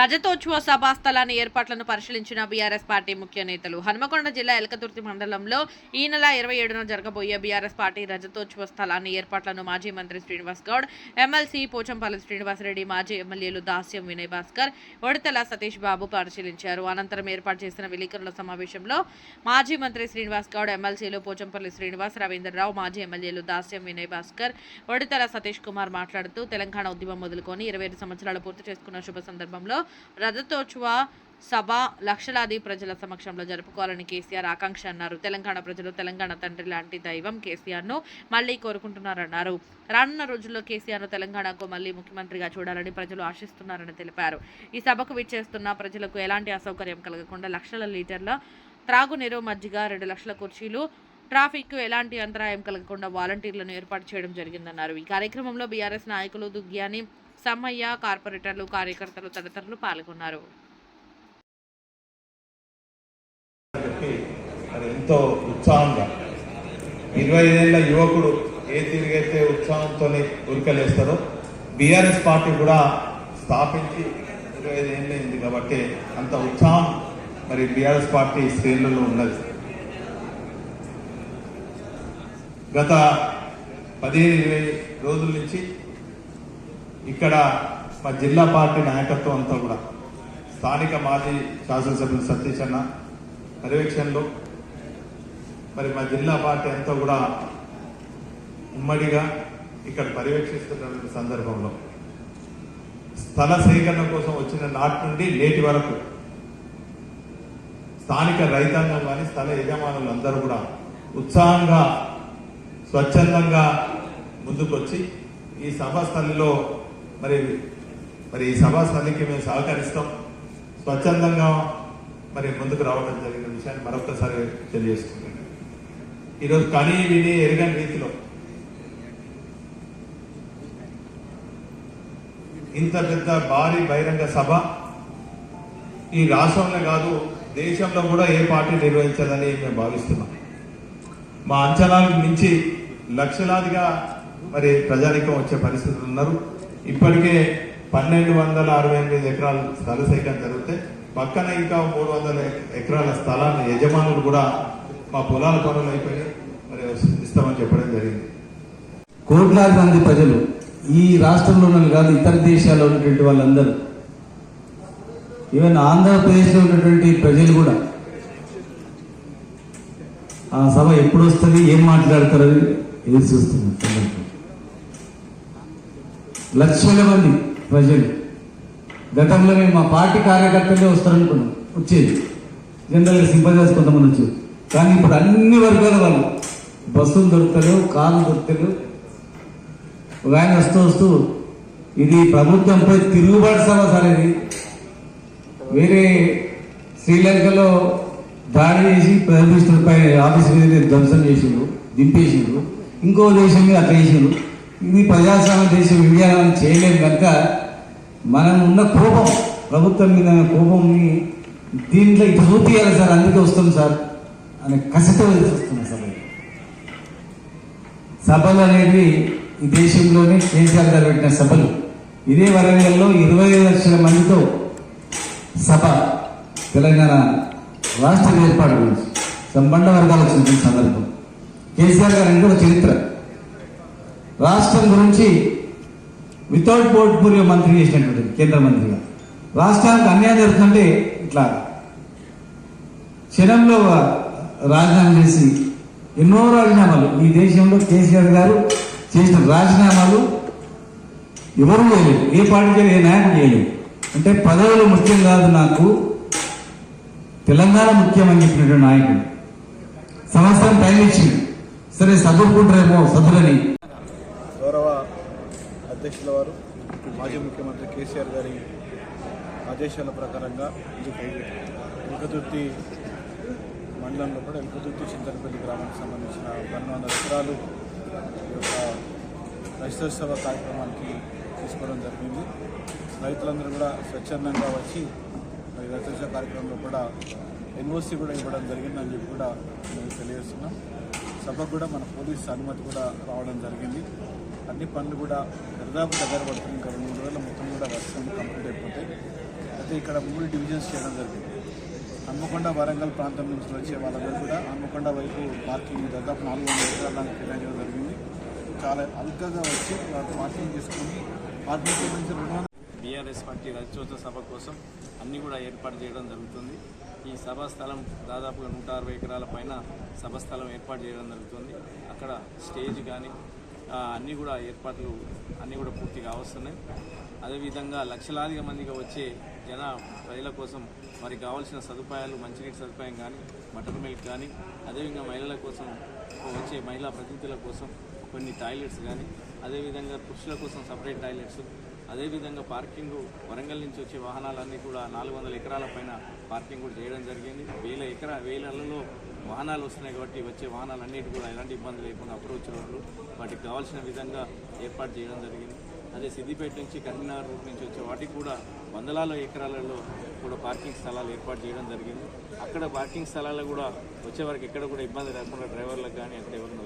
రజతోత్సవ సభా స్థలాన్ని ఏర్పాట్లను పరిశీలించిన బీఆర్ఎస్ పార్టీ ముఖ్య నేతలు. హనుమకొండ జిల్లా ఎలకతుర్తి మండలంలో ఈ నెల ఇరవై ఏడున జరగబోయే బీఆర్ఎస్ పార్టీ రజతోత్సవ స్థలాన్ని ఏర్పాట్లను మాజీ మంత్రి శ్రీనివాస్ గౌడ్ ఎమ్మెల్సీ పోచంపల్లి శ్రీనివాసరెడ్డి మాజీ ఎమ్మెల్యేలు దాస్యం వినయ్ భాస్కర్ ఒడితల సతీష్ బాబు పరిశీలించారు. అనంతరం ఏర్పాటు చేసిన విలేకరుల సమావేశంలో మాజీ మంత్రి శ్రీనివాస్ గౌడ్ ఎమ్మెల్సీలు పోచంపల్లి శ్రీనివాస్ రవీంద్రరావు మాజీ ఎమ్మెల్యేలు దాస్యం వినయ్ భాస్కర్ ఒడితల సతీష్ కుమార్ మాట్లాడుతూ తెలంగాణ ఉద్యమం మొదలుకొని ఇరవై ఐదు సంవత్సరాలు పూర్తి చేసుకున్న శుభ సందర్భంలో రథతోత్సవ సభ లక్షలాది ప్రజల సమక్షంలో జరుపుకోవాలని కేసీఆర్ ఆకాంక్ష అన్నారు. తెలంగాణ ప్రజలు తెలంగాణ తండ్రి లాంటి దైవం కేసీఆర్ను మళ్ళీ కోరుకుంటున్నారన్నారు. రానున్న రోజుల్లో కేసీఆర్ను తెలంగాణకు మళ్ళీ ముఖ్యమంత్రిగా చూడాలని ప్రజలు ఆశిస్తున్నారని తెలిపారు. ఈ సభకు విచ్చేస్తున్న ప్రజలకు ఎలాంటి అసౌకర్యం కలగకుండా లక్షల లీటర్ల త్రాగునీరు మజ్జిగ రెండు లక్షల కుర్చీలు ట్రాఫిక్ ఎలాంటి అంతరాయం కలగకుండా వాలంటీర్లను ఏర్పాటు చేయడం జరిగిందన్నారు. ఈ కార్యక్రమంలో బీఆర్ఎస్ నాయకులు దుగ్గ్యాని సమ్మయ్య కార్పొరేటర్లు కార్యకర్తలు తదితరులు పాల్గొన్నారు. ఎంతో ఉత్సాహంగా ఇరవై ఐదేళ్ళ యువకుడు ఏ తిరిగైతే ఉత్సాహంతో ఉరికలేస్తారో బీఆర్ఎస్ పార్టీ కూడా స్థాపించి ఇరవై ఐదేళ్ళు అయింది కాబట్టి అంత ఉత్సాహం మరి బీఆర్ఎస్ పార్టీ శ్రేణులలో ఉన్నది. గత పదిహేను ఇరవై రోజుల నుంచి ఇక్కడ మా జిల్లా పార్టీ నాయకత్వం అంతా కూడా స్థానిక మాజీ శాసనసభ్యులు సతీష్ అన్న పర్యవేక్షణలో మరి మా జిల్లా పార్టీ అంతా కూడా ఉమ్మడిగా ఇక్కడ పర్యవేక్షిస్తున్న సందర్భంలో. స్థల సేకరణ కోసం వచ్చిన నాటి నుండి నేటి వరకు స్థానిక రైతాంగం కానీ స్థల యజమానులు అందరూ కూడా ఉత్సాహంగా స్వచ్ఛందంగా ముందుకొచ్చి ఈ సభ స్థలిలో మరి మరి ఈ సభా స్థలికి మేము సహకరిస్తాం. స్వచ్ఛందంగా మరి ముందుకు రావడం జరిగిన విషయాన్ని మరొకసారి తెలియజేస్తున్నాను. ఈరోజు కానీ విని ఎరగని రీతిలో ఇంత పెద్ద భారీ బహిరంగ సభ ఈ రాష్ట్రంలో కాదు దేశంలో కూడా ఏ పార్టీ నిర్వహించదని మేము భావిస్తున్నాం. మా అంచనాలకు మించి లక్షలాదిగా మరి ప్రజానికం వచ్చే పరిస్థితులు ఉన్నారు. ఇప్పటికే పన్నెండు వందల అరవై ఎనిమిది ఎకరాలు స్థల సేకరణ జరిగితే పక్కన ఇంకా మూడు వందల ఎకరాల స్థలాన్ని యజమానులు కూడా మా పొలాల పనులు అయిపోయి మరి ఇస్తామని చెప్పడం జరిగింది. కోట్లాది మంది ప్రజలు ఈ రాష్ట్రంలో కాదు ఇతర దేశాల్లో ఉన్నటువంటి వాళ్ళందరూ. ఈవెన్ ఆంధ్రప్రదేశ్లో ఉన్నటువంటి ప్రజలు కూడా. ఆ సభ ఎప్పుడు వస్తుంది ఏం మాట్లాడతారని ఎదురు చూస్తున్నారు లక్షల మంది ప్రజలు. గతంలో మేము మా పార్టీ కార్యకర్తలే వస్తారనుకున్నాం వచ్చేది. జనరల్గా సింపజాస్ కొంతమంది వచ్చేది కానీ ఇప్పుడు అన్ని వర్గాల వాళ్ళు బస్సులు దొరుకుతలేవు కార్లు దొరుకుతలేవు. ఒక ఆయన వస్తూ వస్తూ ఇది ప్రభుత్వంపై తిరుగుబాటు సభ సార్ ఇది వేరే శ్రీలంకలో దాడి చేసి ప్రతిష్టపై ఆఫీస్ మీద ధ్వంసం చేసిండ్రు దింపేసిండ్రు. ఇంకో దేశం మీద అట్లా చేసిండ్రు. ఇది ప్రజాస్వామ్య దేశం ఇండియా మనం చేయలేము కనుక మనం ఉన్న కోపం ప్రభుత్వం మీద కోపంని దీంట్లో ఇటు చూపియాలి సార్ అందుకే వస్తాం సార్ అనే కసితో వస్తున్నాం సార్ సభలు అనేవి ఈ దేశంలోనే కేసీఆర్ గారు పెట్టిన సభలు. ఇదే వరంగల్లో ఇరవై లక్షల మందితో సభ తెలంగాణ రాష్ట్ర ఏర్పాటు గురించి సంబంధ వర్గాలు వచ్చిన సందర్భం. కేసీఆర్ గారు అంటే ఒక చరిత్ర. రాష్ట్రం గురించి వితౌట్ పోర్ట్ఫోలియో మంత్రి చేసినటువంటి కేంద్ర మంత్రిగా రాష్ట్రానికి అన్యాయం జరుగుతుంటే ఇట్లా క్షణంలో రాజీనామా చేసి ఎన్నో రాజీనామాలు ఈ దేశంలో కేసీఆర్ గారు చేసిన రాజీనామాలు ఎవరు చేయలేదు. ఏ పార్టీ ఏ నాయకుడు చేయలేదు. అంటే పదవులు ముఖ్యం కాదు నాకు. తెలంగాణ ముఖ్యం అని చెప్పినటువంటి నాయకుడు. సంవత్సరం టైం ఇచ్చింది. సరే సదురుకుంటారేమో సదులని అధ్యక్షుల వారు మాజీ ముఖ్యమంత్రి కేసీఆర్ గారి ఆదేశాల ప్రకారంగా ఎలుకతుర్తి మండలంలో కూడా ఎలుకతుర్తి చింతనపల్లి గ్రామానికి సంబంధించిన పన్నెండు వందల ఎకరాలు ఈ యొక్క రైతోత్సవ కార్యక్రమానికి తీసుకోవడం జరిగింది. రైతులందరూ కూడా స్వచ్ఛందంగా వచ్చి మరి రైతోత్సవ కార్యక్రమంలో కూడా ఎన్ఓసి కూడా ఇవ్వడం జరిగిందని చెప్పి కూడా మేము తెలియజేస్తున్నాం. సభకు కూడా మన పోలీస్ అనుమతి కూడా రావడం జరిగింది. అన్ని పనులు కూడా దాదాపు దగ్గర పడుతుంది ఇంకా రెండు మూడు రోజుల మొత్తం కూడా వర్షం కంప్లీట్ అయిపోతాయి. అయితే ఇక్కడ మూడు డివిజన్స్ చేయడం జరిగింది. హన్మకొండ వరంగల్ ప్రాంతం నుంచి వచ్చే వాళ్ళందరూ కూడా హన్మకొండ వైపు పార్కింగ్ దాదాపు నాలుగు వందల ఎకరాలకు కేటాయించడం జరిగింది. చాలా అల్కగా వచ్చి వాళ్ళు పార్కింగ్ చేసుకుని పార్కింగ్ నుంచి రుణాలు బీఆర్ఎస్ పార్టీ రాజ్యోత్సవ సభ కోసం అన్ని కూడా ఏర్పాటు చేయడం జరుగుతుంది. ఈ సభా స్థలం దాదాపుగా నూట అరవై ఎకరాల పైన సభ స్థలం ఏర్పాటు చేయడం జరుగుతుంది. అక్కడ స్టేజ్ కానీ అన్నీ కూడా ఏర్పాట్లు అన్నీ కూడా పూర్తిగా వస్తున్నాయి అదేవిధంగా లక్షలాదిగా మందిగా వచ్చే జన ప్రజల కోసం వారికి కావాల్సిన సదుపాయాలు మంచినీటి సదుపాయం కానీ బటర్ మిల్క్ కానీ అదేవిధంగా మహిళల కోసం వచ్చే మహిళా ప్రతినిధుల కోసం కొన్ని టాయిలెట్స్ కానీ అదేవిధంగా పురుషుల కోసం సపరేట్ టాయిలెట్స్ అదేవిధంగా పార్కింగ్ వరంగల్ నుంచి వచ్చే వాహనాలన్నీ కూడా నాలుగు వందల ఎకరాల పైన పార్కింగ్ కూడా చేయడం జరిగింది. వేల ఎకరా వేలలో వాహనాలు వస్తున్నాయి కాబట్టి వచ్చే వాహనాలన్నిటి కూడా ఎలాంటి ఇబ్బంది లేకుండా అప్రోచ్ రోడ్లు వాటికి కావాల్సిన విధంగా ఏర్పాటు చేయడం జరిగింది. అదే సిద్దిపేట నుంచి కరీంనగర్ రూట్ నుంచి వచ్చే వాటికి కూడా వందలాల ఎకరాలలో కూడా పార్కింగ్ స్థలాలు ఏర్పాటు చేయడం జరిగింది. అక్కడ పార్కింగ్ స్థలాలు కూడా వచ్చే వరకు ఎక్కడ కూడా ఇబ్బంది లేకుండా డ్రైవర్లకు కానీ అక్కడ ఎవరైనా